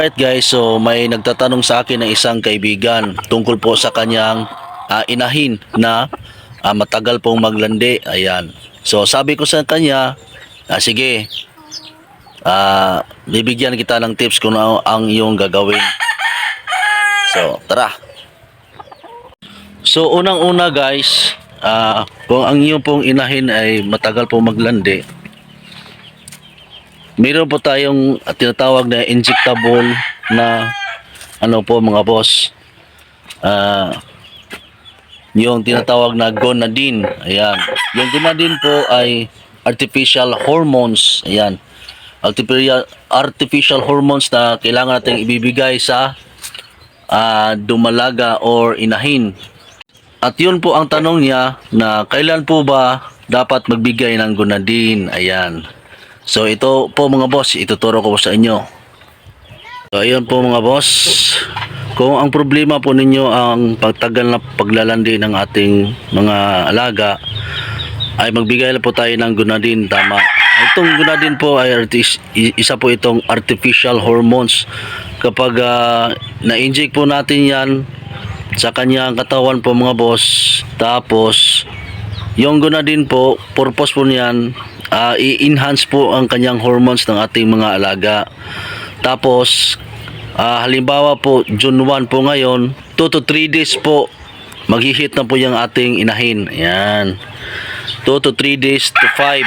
Right guys, so may nagtatanong sa akin ng isang kaibigan tungkol po sa kanyang ah, inahin na ah, matagal pong maglandi. Ayan. So sabi ko sa kanya, ah, sige, ah, bibigyan kita ng tips kung ano ang iyong gagawin. So tara. So unang-una guys, ah, kung ang iyong pong inahin ay matagal pong maglandi, Meron po tayong tinatawag na injectable na ano po mga boss. Ah yung tinatawag na gonadin. Ayan. Yung gonadin po ay artificial hormones. Ayan. Artificial artificial hormones na kailangan nating ibibigay sa ah, dumalaga or inahin. At yun po ang tanong niya na kailan po ba dapat magbigay ng gonadin. Ayan. So ito po mga boss, ituturo ko po sa inyo. So ayun po mga boss. Kung ang problema po ninyo ang pagtagal na paglalandi ng ating mga alaga, ay magbigay na po tayo ng gunadin tama. Itong gunadin po ay artis- isa po itong artificial hormones. Kapag ah, na-inject po natin yan sa kanyang katawan po mga boss, tapos yung gunadin po, purpose po niyan, ah, i-enhance po ang kanyang hormones ng ating mga alaga. Tapos, ah, halimbawa po, June 1 po ngayon, 2 to 3 days po, maghihit na po yung ating inahin. Ayan. 2 to 3 days to 5.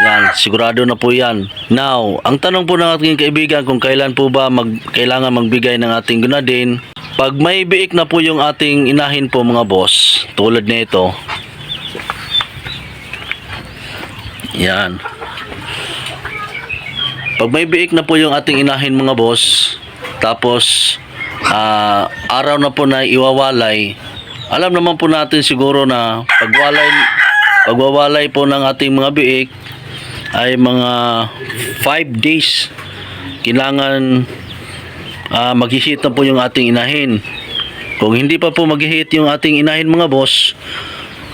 Yan, sigurado na po yan. Now, ang tanong po ng ating kaibigan kung kailan po ba mag, kailangan magbigay ng ating gunadin, pag may biik na po yung ating inahin po mga boss, tulad nito, yan. Pag may biik na po yung ating inahin mga boss, tapos ah, araw na po na iwawalay, alam naman po natin siguro na pagwalay, pagwawalay po ng ating mga biik ay mga 5 days. Kailangan ah, mag-hit na po yung ating inahin. Kung hindi pa po mag-hit yung ating inahin mga boss,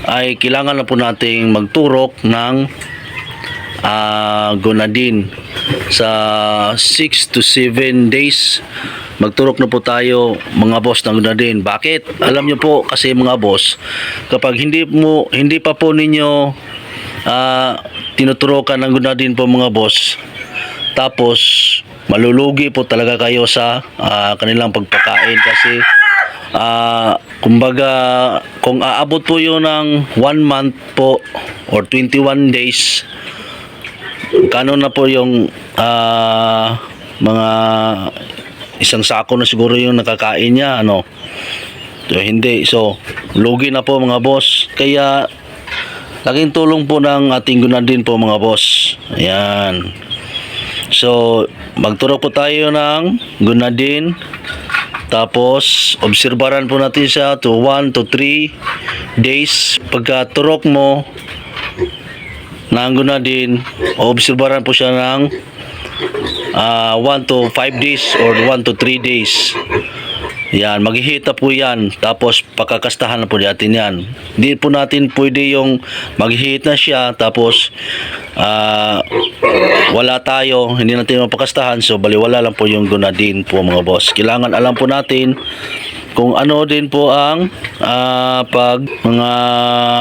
ay kailangan na po nating magturok ng ah gonadin sa 6 to 7 days magturok na po tayo mga boss ng gonadin bakit? Alam niyo po kasi mga boss kapag hindi mo hindi pa po ninyo ah tinuturokan ng gonadin po mga boss tapos malulugi po talaga kayo sa ah, kanilang pagpakain. Kasi ah kumbaga kung aabot po yun ng 1 month po or 21 days kano na po yung ah, mga isang sako na siguro yung nakakain niya ano? So hindi. So lugi na po mga boss. Kaya laking tulong po ng ating gunadin po mga boss. Ayan. So magturo po tayo ng gunadin tapos obserbaran po natin siya to 1 to 3 days. Pagka turok mo Nanggo na din, obserbaran po siya ng 1 to 5 days or 1 to 3 days. Yan, maghihita po yan. Tapos pakakastahan na po natin yan. Hindi po natin pwede yung maghihit na siya tapos ah, wala tayo, hindi natin mapakastahan. So baliwala lang po yung gunadin po mga boss. Kailangan alam po natin kung ano din po ang ah, pag mga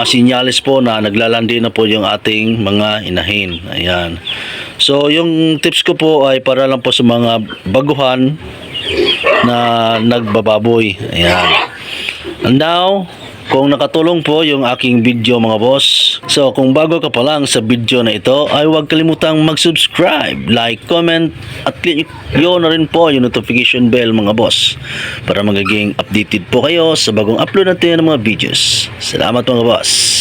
sinyalis po na naglalandi na po yung ating mga inahin. Ayan. So yung tips ko po ay para lang po sa mga baguhan na nagbababoy. Ayan. And now, kung nakatulong po yung aking video mga boss. So kung bago ka pa lang sa video na ito ay huwag kalimutang mag-subscribe, like, comment at click yun na rin po yung notification bell mga boss para magiging updated po kayo sa bagong upload natin ng mga videos. Salamat mga boss.